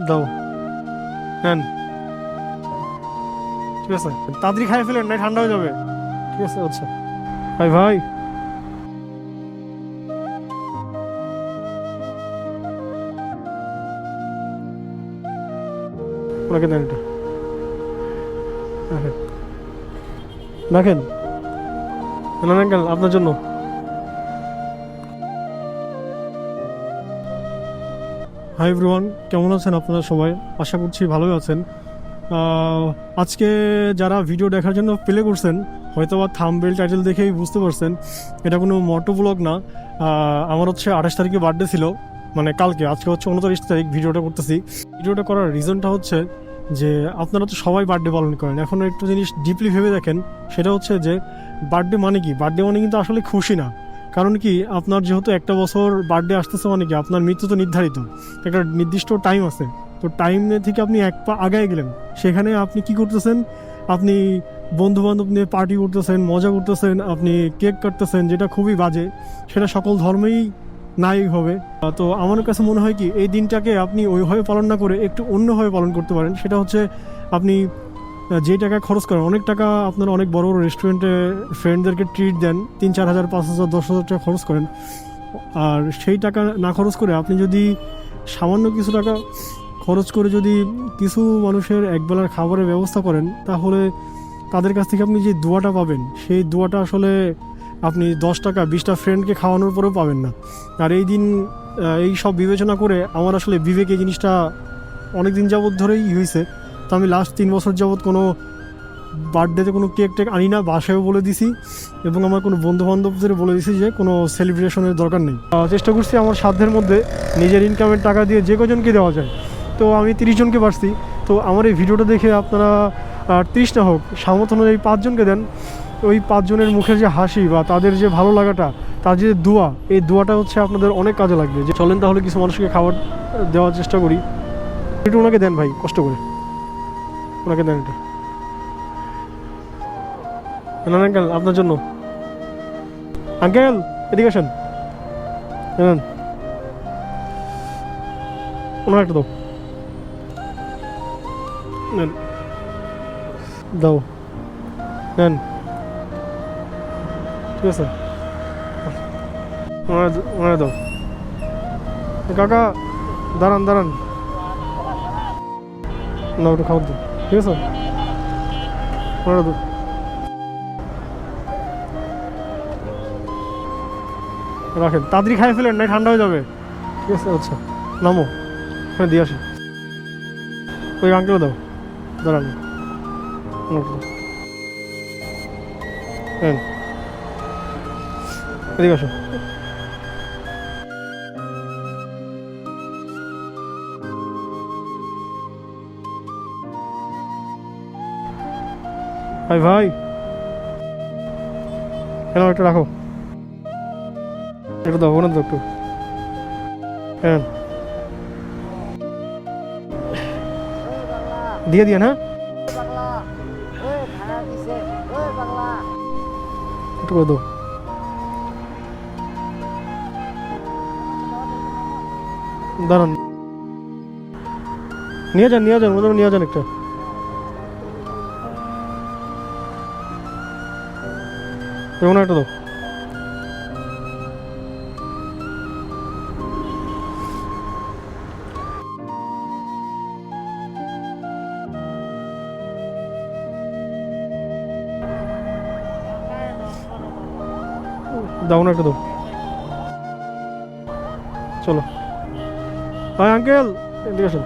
দাও। নেন। ঠিক আছে। তাড়াতাড়ি খাই ফেলেন নাই ঠান্ডা হয়ে যাবে। ঠিক আছে আচ্ছা। ভাই ভাই। ওনাকে দেন এটা। রাখেন। রাখেন। আপনার জন্য। হাই এভরিওয়ান কেমন আছেন আপনারা সবাই? আশা করছি ভালোই আছেন। আজকে যারা ভিডিও দেখার জন্য প্লে করছেন হয়তো বা থামবেল টাইটেল দেখেই বুঝতে পারছেন, এটা কোনো মটো ব্লগ না। আমার হচ্ছে আঠাশ তারিখে বার্থডে ছিল মানে কালকে, আজকে হচ্ছে উনত্রিশ তারিখ ভিডিওটা করতেছি। ভিডিওটা করার রিজনটা হচ্ছে যে, আপনারা তো সবাই বার্থডে পালন করেন। এখন একটু জিনিস ডিপলি ভেবে দেখেন, সেটা হচ্ছে যে বার্থডে মানে কি? বার্থডে মানে কিন্তু আসলে খুশি না। কারণ কি, আপনার যেহেতু একটা বছর বার্থডে আসতেছে মানে কি, আপনার মৃত্যু তো নির্ধারিত। একটা নির্দিষ্ট টাইম আছে। তো টাইম থেকে আপনি এক পা আগায় গেলেন। সেখানে আপনি কি করতেছেন? আপনি বন্ধু বান্ধব নিয়ে পার্টি করতেছেন, মজা করতেছেন, আপনি কেক কাটতেছেন, যেটা খুবই বাজে। সেটা সকল ধর্মেই নাই হবে। তো আমার কাছে মনে হয় কি, এই দিনটাকে আপনি ওইভাবে পালন না করে একটু অন্যভাবে পালন করতে পারেন। সেটা হচ্ছে আপনি যে টাকা খরচ করেন, অনেক টাকা আপনার অনেক বড় বড় রেস্টুরেন্টে ফ্রেন্ডদেরকে ট্রিট দেন, তিন, চার হাজার, পাঁচ হাজার, দশ হাজার টাকা খরচ করেন। আর সেই টাকা না খরচ করে আপনি যদি সামান্য কিছু টাকা খরচ করে যদি কিছু মানুষের একবেলার খাবারের ব্যবস্থা করেন, তাহলে তাদের কাছ থেকে আপনি যে দোয়াটা পাবেন, সেই দোয়াটা আসলে আপনি দশ টাকা বিশটা ফ্রেন্ডকে খাওয়ানোর পরেও পাবেন না। আর এই দিন এই সব বিবেচনা করে আমার আসলে বিবেক এই জিনিসটা অনেক দিন যাবৎ ধরেই হয়েছে তো আমি লাস্ট তিন বছর যাবৎ কোনো বার্থডেতে কোনো কেক টেক আনি না, বাসায়ও বলে দিছি এবং আমার কোনো বন্ধু বান্ধবদের বলে দিছি যে কোনো সেলিব্রেশনের দরকার নেই। চেষ্টা করছি আমার সাধ্যের মধ্যে নিজের ইনকামের টাকা দিয়ে যে কজনকে দেওয়া যায়। তো আমি তিরিশ জনকে পারছি। তো আমার এই ভিডিওটা দেখে আপনারা তিরিশ না হোক, সামর্থ্য অনুযায়ী পাঁচজনকে দেন। ওই পাঁচজনের মুখের যে হাসি বা তাদের যে ভালো লাগাটা, তার যে দোয়া, এই দোয়াটা হচ্ছে আপনাদের অনেক কাজে লাগবে। যে চলেন তাহলে কিছু মানুষকে খাবার দেওয়ার চেষ্টা করি। একটু ওনাকে দেন ভাই, কষ্ট করে। ওনাকে দেন এটা। না আঙ্কেল আপনার জন্য। আঙ্কেল, এদিকে আসেন। নেন ওনার একটা দাও। নেন। দাও। নেন। ঠিক আছে। ওনার ওনার দাও। কাকা, দাঁড়ান দাঁড়ান। না, ওটা খাবার দিন ঠিক আছে? রাখেন। তাড়াতাড়ি খাই ফেলেন নাই ঠান্ডা হয়ে যাবে। ঠিক আছে আচ্ছা। নামো। ওখানে দিয়ে আসি। ওই আঙ্কেল দাও। দাঁড়ান। এদিকে আসো। ভাই ভাই। কেন একটা রাখো। একটু দাও দাও একটু। হ্যাঁ দিয়ে দিয়ে বাংলা একটু করে দাও। দাঁড়ান। নিয়ে যান নিয়ে যান, ওদের নিয়ে যান একটা। ওনার একটা দাও। দাও না একটা দাও। চলো। হাই আঙ্কেল এদিকে আসুন।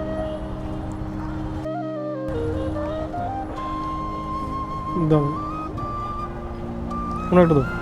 দাও। ওনার একটা দাও